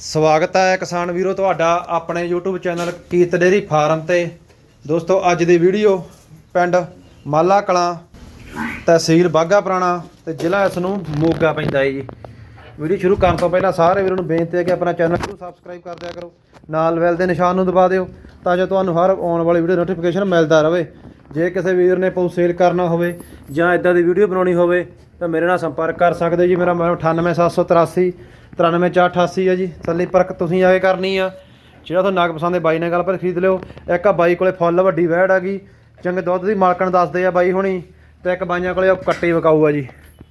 ਸਵਾਗਤ ਹੈ ਕਿਸਾਨ ਵੀਰੋ ਤੁਹਾਡਾ ਆਪਣੇ YouTube ਚੈਨਲ ਕੀਤ ਡੇਰੀ ਫਾਰਮ ਤੇ। ਦੋਸਤੋ, ਅੱਜ ਦੀ ਵੀਡੀਓ ਪਿੰਡ ਮਾਲਾ ਕਲਾਂ ਤਹਿਸੀਲ ਬਾਗਾ ਪੁਰਾਣਾ ਤੇ ਜ਼ਿਲ੍ਹਾ ਇਸ ਨੂੰ ਮੋਗਾ ਪੈਂਦਾ ਹੈ ਜੀ। ਵੀਡੀਓ ਸ਼ੁਰੂ ਕਰਨ ਤੋਂ ਪਹਿਲਾਂ ਸਾਰੇ ਵੀਰਾਂ ਨੂੰ ਬੇਨਤੀ ਹੈ ਕਿ ਆਪਣਾ ਚੈਨਲ ਨੂੰ ਸਬਸਕ੍ਰਾਈਬ ਕਰ ਦਿਆ ਕਰੋ। ਨਾਲ ਵੈਲ ਦੇ ਨਿਸ਼ਾਨ ਨੂੰ ਦਬਾ ਦਿਓ ਤਾਂ ਜੋ ਤੁਹਾਨੂੰ ਹਰ ਆਉਣ ਵਾਲੀ ਵੀਡੀਓ ਨੋਟੀਫਿਕੇਸ਼ਨ ਮਿਲਦਾ ਰਹੇ। ਜੇ ਕਿਸੇ ਵੀਰ ਨੇ ਪਊ ਸੇਲ ਕਰਨਾ ਹੋਵੇ ਜਾਂ ਇਦਾਂ ਦੀ ਵੀਡੀਓ ਬਣਾਉਣੀ ਹੋਵੇ ਤਾਂ ਮੇਰੇ ਨਾਲ ਸੰਪਰਕ ਕਰ ਸਕਦੇ ਜੀ। ਮੇਰਾ ਮੋਬਾਈਲ 98783 93488 ਹੈ ਜੀ। ਥੱਲੇ ਪਰਖ ਤੁਸੀਂ ਆ ਕਰਨੀ ਆ। ਜਿਹੜਾ ਤੁਹਾਨੂੰ ਨਾਗ ਪਸੰਦ ਹੈ ਬਾਈ ਨਾਲ ਗੱਲ ਪਰ ਖਰੀਦ ਲਿਓ। ਇੱਕ ਆ ਬਾਈ ਕੋਲੇ ਫੁੱਲ, ਵੱਡੀ ਬੈਠ ਆ ਗਈ। ਚੰਗੇ ਦੁੱਧ ਦੀ ਮਾਲਕਣ ਦੱਸਦੇ ਆ ਬਾਈ ਹੁਣੀ। ਤੇ ਇੱਕ ਬਾਈਆਂ ਕੋਲੇ ਉਹ ਕੱਟੀ ਵਿਕਾਊ ਆ ਜੀ।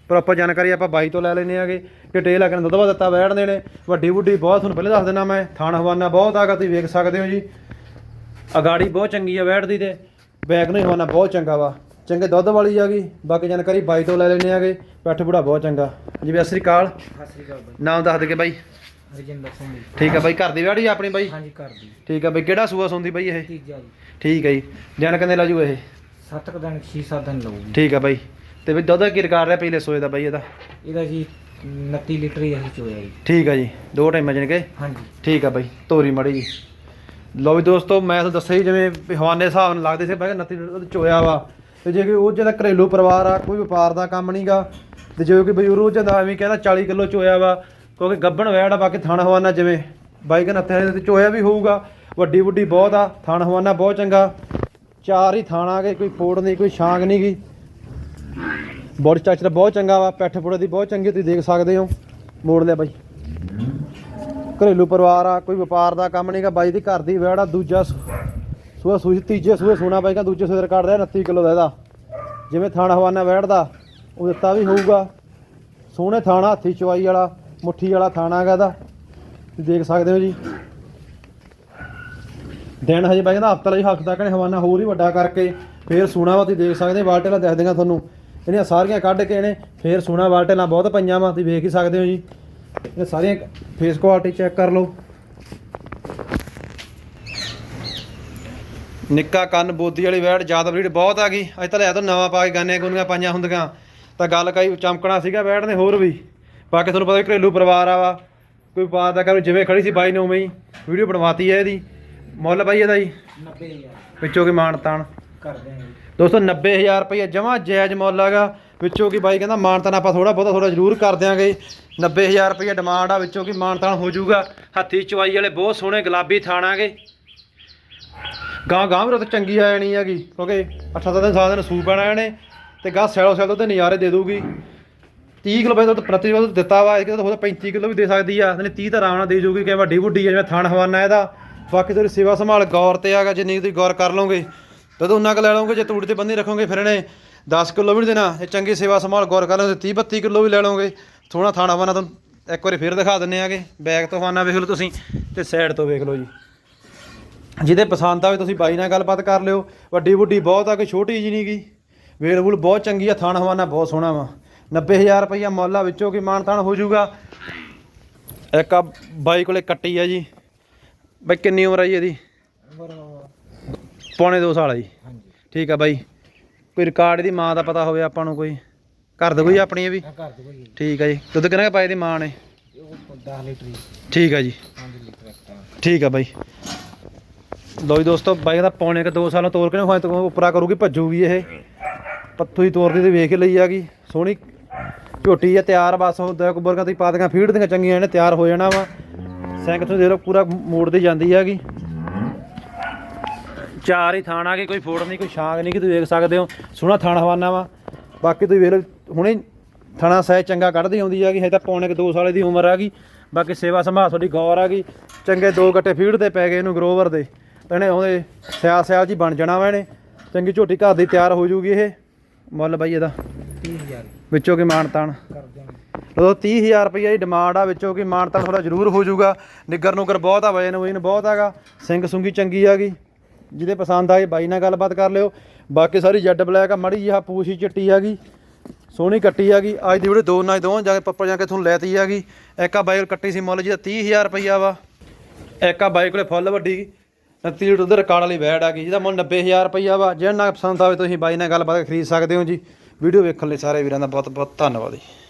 ਪ੍ਰੋਪਰ ਜਾਣਕਾਰੀ ਆਪਾਂ ਬਾਈ ਤੋਂ ਲੈ ਲੈਨੇ ਆਗੇ। ਡਿਟੇਲ ਆ ਕੇ ਦੁੱਧ ਵਾ ਦਿੱਤਾ ਬੈਠਦੇ ਨੇ ਵੱਡੀ ਵੱਡੀ ਬਹੁਤ, ਤੁਹਾਨੂੰ ਪਹਿਲੇ ਦੱਸ ਦਿੰਦਾ ਮੈਂ। ਥਾਣ ਹਵਾਨਾ ਬਹੁਤ ਆਗਾ ਤੁਸੀਂ ਵੇਖ ਸਕਦੇ ਹੋ ਜੀ। ਅਗਾੜੀ ਬਹੁਤ ਚੰਗੀ ਆ ਬੈਠਦੀ ਦੀ ਤੇ। ਬੈਗ ਨੂੰ ਹਵਾਨਾ ਬਹੁਤ ਚੰਗਾ ਵਾ। ਚੰਗੇ ਦੁੱਧ ਵਾਲੀ ਆਗੀ ਬਾਕੀ ਜਾਣਕਾਰੀ ਬਾਈ ਤੋਂ ਲੈ ਲੈਨੇ ਆਗੇ ਪੈਠ ਬੁੜਾ ਬਹੁਤ ਚੰਗਾ। ਜੀ ਵੀ ਸਤਿ ਸ੍ਰੀ ਅਕਾਲ। ਸਤਿ ਸ੍ਰੀ ਅਕਾਲ ਬਾਈ। ਨਾਮ ਦੱਸ ਦੇ ਕੇ ਬਾਈ। ਸਿੰਘ ਜੀ। ਠੀਕ ਆ ਬਾਈ ਘਰ ਦੀ ਜੀ ਆਪਣੀ ਬਾਈ? ਹਾਂਜੀ ਦੀ। ਠੀਕ ਆ ਬਾਈ ਕਿਹੜਾ ਸੂਆ ਸੁੰਦੀ ਬਾਈ ਇਹ? ਤੀਜਾ ਜੀ। ਠੀਕ ਆ ਜੀ। ਦਿਨ ਕਿੰਨੇ ਲਾਜੂ ਇਹ? ਸੱਤ ਕੁ ਦਿਨ 6-7 ਦਿਨ ਲਊਗੀ ਠੀਕ ਆ ਬਾਈ। ਤੇ ਵੀ ਦੁੱਧ ਕੀ ਰਿਕਾਰਡ ਰਿਹਾ ਪਹਿਲੇ ਸੂਏ ਦਾ ਬਾਈ ਇਹਦਾ? ਇਹਦਾ ਜੀ 29 ਲੀਟਰ ਹੀ ਅਸੀਂ ਚੋਇਆ ਜੀ। ਠੀਕ ਆ ਜੀ। ਦੋ ਟਾਈਮਾਂ ਜਣ ਕੇ? ਹਾਂਜੀ। ਠੀਕ ਆ ਬਾਈ ਤੋਰੀ ਮੜੀ ਜੀ। ਲਓ ਵੀ ਦੋਸਤੋ ਮੈਂ ਤੁਹਾਨੂੰ ਦੱਸਿਆ ਹੀ ਜਿਵੇਂ ਵੀ ਹਵਾਨੇ ਹਿਸਾਬ ਨਾਲ ਲੱਗਦੇ ਸੀ ਮੈਂ ਕਿਹਾ 29 ਉਹਦੇ ਚੋਇਆ ਵਾ। ਤੇ ਜੇ ਕੋਈ ਉਹ ਜਿਹਦਾ ਘਰੇਲੂ ਪਰਿਵਾਰ ਆ, ਕੋਈ ਵਪਾਰ ਦਾ ਕੰਮ ਨਹੀਂਗਾ ਤੇ ਜੇ ਕੋਈ ਬਈ ਉਹ ਜਿਹਦਾ ਐਵੇਂ ਕਹਿੰਦਾ 40 ਕਿਲੋ ਚੋਇਆ ਵਾ, ਕਿਉਂਕਿ ਗੱਬਣ ਵੈੜ ਆ, ਬਾਕੀ ਥਣ ਹਵਾਨਾ ਜਿਵੇਂ ਬਾਈ ਕਹਿੰਦਾ ਨੱਥੇ ਚੋਇਆ ਵੀ ਹੋਊਗਾ, ਵੱਡੀ ਵੱਡੀ ਬਹੁਤ ਆ, ਥਣ ਹਵਾਨਾ ਬਹੁਤ ਚੰਗਾ, ਚਾਰ ਹੀ ਥਾਣਾ ਆ ਗਏ ਕੋਈ ਫੋੜ ਨਹੀਂ ਕੋਈ ਛਾਂਗ ਨਹੀਂ ਗੀ। ਬੋਡੀ ਸਟਰਕਚਰ ਬਹੁਤ ਚੰਗਾ ਵਾ, ਪੈਠ ਫੋੜੇ ਦੀ ਬਹੁਤ ਚੰਗੀ, ਤੁਸੀਂ ਦੇਖ ਸਕਦੇ ਹੋ, ਮੋੜ ਲਿਆ ਬਾਈ। ਘਰੇਲੂ ਪਰਿਵਾਰ ਆ, ਕੋਈ ਵਪਾਰ ਦਾ ਕੰਮ ਨਹੀਂਗਾ ਬਾਈ ਦੀ ਘਰ ਦੀ ਵੈੜ ਆ, ਦੂਜਾ ਸੂਆ ਸੂਈ ਤੀਜੇ ਸੂਏ ਸੋਨਾ ਬਾਈ ਕਾ ਦੂਜੇ ਸੂਏ ਦਾ ਰਿਕਾਰਡ ਰਿਹਾ 29 ਕਿਲੋ ਦਾ ਇਹਦਾ। ਜਿਵੇਂ ਥਾਣਾ ਹਵਾਨਾ ਬੈਠਦਾ, ਉਹ ਦਿੱਤਾ ਵੀ ਹੋਊਗਾ। ਸੋਹਣੇ ਥਾਣਾ, ਹੱਥੀ ਚਵਾਈ ਵਾਲਾ, ਮੁੱਠੀ ਵਾਲਾ ਥਾਣਾ ਹੈਗਾ ਇਹਦਾ। ਦੇਖ ਸਕਦੇ ਹੋ ਜੀ। ਦਿਨ ਹਜੇ ਬਾਈ ਕਹਿੰਦਾ ਹਫਤਾ ਲਈ ਹਫਤਾ ਕਣੇ ਹਵਾਨਾ ਹੋਰ ਹੀ ਵੱਡਾ ਕਰਕੇ, ਫੇਰ ਸੋਨਾ ਵਾ, ਤੁਸੀਂ ਦੇਖ ਸਕਦੇ ਬਾਲਟੇਲਾ ਦੱਸ ਦਿੰਗਾ ਤੁਹਾਨੂੰ। ਇਹਦੀਆਂ ਸਾਰੀਆਂ ਕੱਢ ਕੇ ਇਹਨੇ ਫੇਰ ਸੋਨਾ ਬਾਲਟੇਲਾਂ ਬਹੁਤ ਪਈਆਂ ਵਾ, ਤੁਸੀਂ ਵੇਖ ਹੀ ਸਕਦੇ ਹੋ ਜੀ। ਇਹ ਸਾਰੀਆਂ ਫੇਸ ਕੁਆਲਿਟੀ ਚੈੱਕ ਕਰ ਲਓ। ਨਿੱਕਾ ਕੰਨ ਬੋਦੀ ਵਾਲੀ ਵੈੜ ਜ਼ਿਆਦਾ ਬਰੀਡ ਬਹੁਤ ਆ ਗਈ। ਅੱਜ ਤਾਂ ਲਿਆ ਤਾਂ ਨਵਾਂ ਪਾ ਕੇ ਗਾਨੇ ਗੁੰਨੀਆਂ ਪਾਈਆਂ ਹੁੰਦੀਆਂ। ਤਾਂ ਗੱਲ ਕਈ ਚਮਕਣਾ ਸੀਗਾ ਵੈੜ ਨੇ ਹੋਰ ਵੀ। ਬਾਕੀ ਤੁਹਾਨੂੰ ਪਤਾ ਘਰੇਲੂ ਪਰਿਵਾਰ ਆ ਵਾ। ਕੋਈ ਵਪਾਰ ਦਾ ਕਰ ਜਿਵੇਂ ਖੜੀ ਸੀ ਬਾਈ ਨੇ ਉਵੇਂ ਹੀ ਵੀਡੀਓ ਬਣਵਾਤੀ ਹੈ ਇਹਦੀ। ਮੁੱਲ ਬਾਈ ਇਹਦਾ ਜੀ? 90000 ਵਿੱਚੋਂ ਕੀ ਮਾਣ ਤਾਣ? ਕਰ ਦਿਆਂਗੇ ਦੋਸਤੋ 90000 ਰੁਪਏ ਜਮਾ ਜਾਇਜ਼ ਮੁੱਲ ਹੈਗਾ। ਵਿੱਚੋਂ ਕੀ ਬਾਈ ਕਹਿੰਦਾ ਮਾਨਤਾਨ ਆਪਾਂ ਥੋੜਾ ਬਹੁਤਾ ਥੋੜਾ ਜ਼ਰੂਰ ਕਰ ਦਿਆਂਗੇ। 90000 ਰੁਪਏ ਡਿਮਾਂਡ ਆ ਵਿੱਚੋਂ ਕੀ ਮਾਨਤਾਨ ਹੋ ਜਾਊਗਾ। ਹੱਥੀ ਚਵਾਈ ਵਾਲੇ ਬਹੁਤ ਸੋਹਣੇ ਗੁਲਾਬੀ ਥਾਣਾਗੇ ਗਾਂ ਗਾਂ ਵੀ ਤਾਂ ਚੰਗੀ ਆ ਜਾਣੀ ਹੈਗੀ, ਕਿਉਂਕਿ 8-7 ਦਿਨ 7 ਦਿਨ ਸੂਪ ਪੈਣਾ ਇਹਨੇ, ਤੇ ਗਾਂ ਸੈਲੋ ਸੈਲੋ ਤੇ ਨਜ਼ਾਰੇ ਦੇ ਦੂਗੀ 30 ਕਿਲੋ ਦੁੱਧ ਪ੍ਰਤੀ ਦੁੱਧ ਦਿੱਤਾ ਵਾ ਇਹ ਤਾਂ ਹੋਰ 35 ਕਿਲੋ ਵੀ ਦੇ ਸਕਦੀ ਆ, ਨਹੀਂ 30 ਤਾਂ ਆਰਾਮ ਨਾਲ ਦੇ ਜੂਗੀ ਕਿ ਵੱਡੀ ਵੱਡੀ ਆ, ਜਿਵੇਂ ਥਣ ਹਵਾਨਾ ਇਹਦਾ। ਬਾਕੀ ਤੁਹਾਡੀ ਸੇਵਾ ਸੰਭਾਲ ਗੌਰ ਤੇ ਆਗਾ ਜਿੰਨੀ ਤੁਸੀਂ ਗੌਰ ਕਰ ਲਓਗੇ, ਤਦ ਉਹਨਾਂ ਕੁ ਲੈ ਲਓਗੇ, ਜੇ ਤੂੜੀ ਤੇ ਬੰਦੀ ਰੱਖੋਗੇ ਫਿਰ ਇਹਨੇ 10 ਕਿਲੋ ਵੀ ਨਹੀਂ ਦੇਣਾ, ਇਹ ਚੰਗੀ ਸੇਵਾ ਸੰਭਾਲ ਗੌਰ ਕਰ ਲਓਗੇ 30 32 ਕਿਲੋ ਵੀ ਲੈ ਲਓਗੇ। ਥੋੜਾ ਥਾਣਾ ਹਵਾਨਾ ਤੁਹਾਨੂੰ ਇੱਕ ਵਾਰੀ ਫਿਰ ਦਿਖਾ ਦਿੰਨੇ ਆਗੇ ਬੈਕ ਤੋਂ ਹਵਾਨਾ ਵੇਖ ਲਓ ਤੁਸੀਂ, ਤੇ ਸਾਈਡ ਤੋਂ ਵੇਖ ਲਓ ਜੀ। ਜਿਹਦੇ ਪਸੰਦ ਆਵੇ ਤੁਸੀਂ ਬਾਈ ਨਾਲ ਗੱਲਬਾਤ ਕਰ ਲਿਓ। ਵੱਡੀ ਵੱਡੀ ਬਹੁਤ ਆ ਕਿ ਛੋਟੀ ਜੀ ਵੇਲ ਵੂਲ ਬਹੁਤ ਚੰਗੀ ਆ ਥਣ ਹਵਾਨਾ ਬਹੁਤ ਸੋਹਣਾ ਵਾ। 90000 ਰੁਪਈਆ ਮੁੱਲ ਆ ਵਿੱਚੋਂ ਕੀ ਮਾਨ ਤਾਨ ਹੋ ਜਾਊਗਾ। ਇੱਕ ਆ ਬਾਈ ਕੋਲੇ ਕੱਟੀ ਆ ਜੀ। ਬਾਈ ਕਿੰਨੀ ਉਮਰ ਆ ਜੀ ਇਹਦੀ? ਪੌਣੇ 2 ਸਾਲ ਆ ਜੀ। ਠੀਕ ਆ ਬਾਈ। ਕੋਈ ਰਿਕਾਰਡ ਇਹਦੀ ਮਾਂ ਦਾ ਪਤਾ ਹੋਵੇ ਆਪਾਂ ਨੂੰ ਕੋਈ। ਘਰ ਦੇ ਕੋਈ ਆਪਣੀ ਇਹ ਵੀ? ਦੇ ਠੀਕ ਆ ਜੀ। ਦੁੱਧ ਕਿੰਨਾ ਕੁ ਪਾਏ ਦੀ ਮਾਂ ਨੇ? ਉਹ 10 ਲੀਟਰ ਹੀ। ਠੀਕ ਆ ਜੀ। 5 ਲੀਟਰ ਰੱਖਤਾ ਠੀਕ ਆ ਬਾਈ। ਲੋ ਜੀ ਦੋਸਤੋ, ਬਾਈ ਦਾ ਪੌਣੇ ਕ 2 ਸਾਲਾਂ ਤੋਰ ਕੇ ਨਾ ਹੋਏ ਤਾਂ ਉਪਰਾ ਕਰੂਗੀ, ਭੱਜੂਗੀ ਇਹ। ਪੱਥੂ ਹੀ ਤੋਰਦੀ ਤੇ ਵੇਖ ਲਈ ਆਗੀ ਸੋਹਣੀ ਝੋਟੀ ਆ, ਤਿਆਰ ਬਸ ਹੁੰਦਾ ਕੁਬਰਗਾ ਤੇ ਪਾ ਦੀਆਂ ਫੀਡ ਦੀਆਂ ਚੰਗੀਆਂ ਇਹਨੇ ਤਿਆਰ ਹੋ ਜਾਣਾ ਵਾ। ਸੈਂਕ ਤੋਂ ਦੇ ਲੋ ਪੂਰਾ ਮੋੜਦੀ ਜਾਂਦੀ ਹੈਗੀ ਚਾਰ ਹੀ ਥਾਣਾ ਕੇ ਕੋਈ ਫੋੜ ਨਹੀਂ, ਕੋਈ ਛਾਂਗ ਨਹੀਂ ਕਿ ਤੁਸੀਂ ਵੇਖ ਸਕਦੇ ਹੋ। ਸੋਹਣਾ ਥਾਣ ਹਵਾਨਾ ਵਾ। ਬਾਕੀ ਤੁਸੀਂ ਵੇਖ ਲਓ, ਹੁਣੇ ਥਾਣਾ ਸਹਿ ਚੰਗਾ ਕੱਢਦੀ ਆਉਂਦੀ ਹੈਗੀ ਹਜੇ ਤਾਂ ਪੌਣੇ ਕ 2 ਸਾਲੇ ਦੀ ਉਮਰ ਆ ਗਈ। ਬਾਕੀ ਸੇਵਾ ਸੰਭਾਲ ਤੁਹਾਡੀ ਗੌਰ ਆ ਗਈ। ਚੰਗੇ ਦੋ ਗੱਟੇ ਫੀਡ ਤੇ ਪੈ ਗਏ ਇਹਨੂੰ ਗਰੋਵਰ ਦੇ। ਤਾਂ ਇਹਨੇ ਉਹਦੇ ਸਿਆਲ ਸਿਆਲ ਜੀ ਬਣ ਜਾਣਾ ਵਾ ਇਹਨੇ। ਚੰਗੀ ਝੋਟੀ ਘਰ ਦੀ ਤਿਆਰ ਹੋ ਜੂਗੀ ਇਹ। ਮੁੱਲ ਬਾਈ ਇਹਦਾ। 30000 ਵਿੱਚੋਂ ਕੀ ਮਾਣ ਤਾਣ। ਕਰ ਦਿਆਂਗੇ ਉਦੋਂ 30000 ਰੁਪਏ ਦੀ ਡਿਮਾਂਡ ਆ, ਵਿੱਚੋਂ ਕੀ ਮਾਣ ਤਾਣ ਥੋੜਾ ਜ਼ਰੂਰ ਹੋ ਜੂਗਾ। ਨਿੱਗਰ ਨੂਗਰ ਬਹੁਤ ਆ ਵਜਨ ਵਜਨ ਬਹੁਤ ਹੈਗਾ ਸਿੰਘ ਸੁੰਗੀ ਚੰਗੀ ਹੈਗੀ ਜਿਹਦੇ ਪਸੰਦ ਆਏ ਬਾਈ ਨਾਲ ਗੱਲਬਾਤ ਕਰ ਲਿਓ। ਬਾਕੀ ਸਾਰੀ ਜੈਡ ਬਲੈਕ ਆ, ਮੜੀ ਪੂਛ ਹੀ ਚਿੱਟੀ ਹੈਗੀ ਸੋਹਣੀ ਕੱਟੀ ਹੈਗੀ ਅੱਜ ਦੀ ਵੀਡੀਓ ਦੋ ਨਾਲ ਦੋਵਾਂ ਜਾ ਕੇ ਪੱਪਾ ਜਾ ਕੇ ਤੁਹਾਨੂੰ ਲੈਤੀ ਹੈਗੀ ਇੱਕ ਆ ਬਾਈ ਕੋਲ ਕੱਟੀ ਸੀ ਮੁੱਲ ਜਿਹਦਾ 30000 ਰੁਪਈਆ ਵਾ। ਇੱਕ ਆ ਬਾਈ ਕੋਲੇ ਫੁੱਲ ਵੱਡੀ। 29 ਲੀਟਰ ਦੁੱਧ ਰਿਕਾਰਡ ਵਾਲੀ ਵੈੜ ਆ ਗਈ। ਜਿਹਦਾ ਮੁੱਲ 90000 ਰੁਪਈਆ ਵਾ। ਜਿਹੜਾ ਨਾ ਪਸੰਦ ਆਵੇ ਤੁਸੀਂ ਬਾਈ ਨਾਲ ਗੱਲਬਾਤ ਖਰੀਦ ਸਕਦੇ ਹੋ ਜੀ। ਵੀਡੀਓ ਵੇਖਣ ਲਈ ਸਾਰੇ ਵੀਰਾਂ ਦਾ ਬਹੁਤ ਬਹੁਤ ਧੰਨਵਾਦ ਜੀ।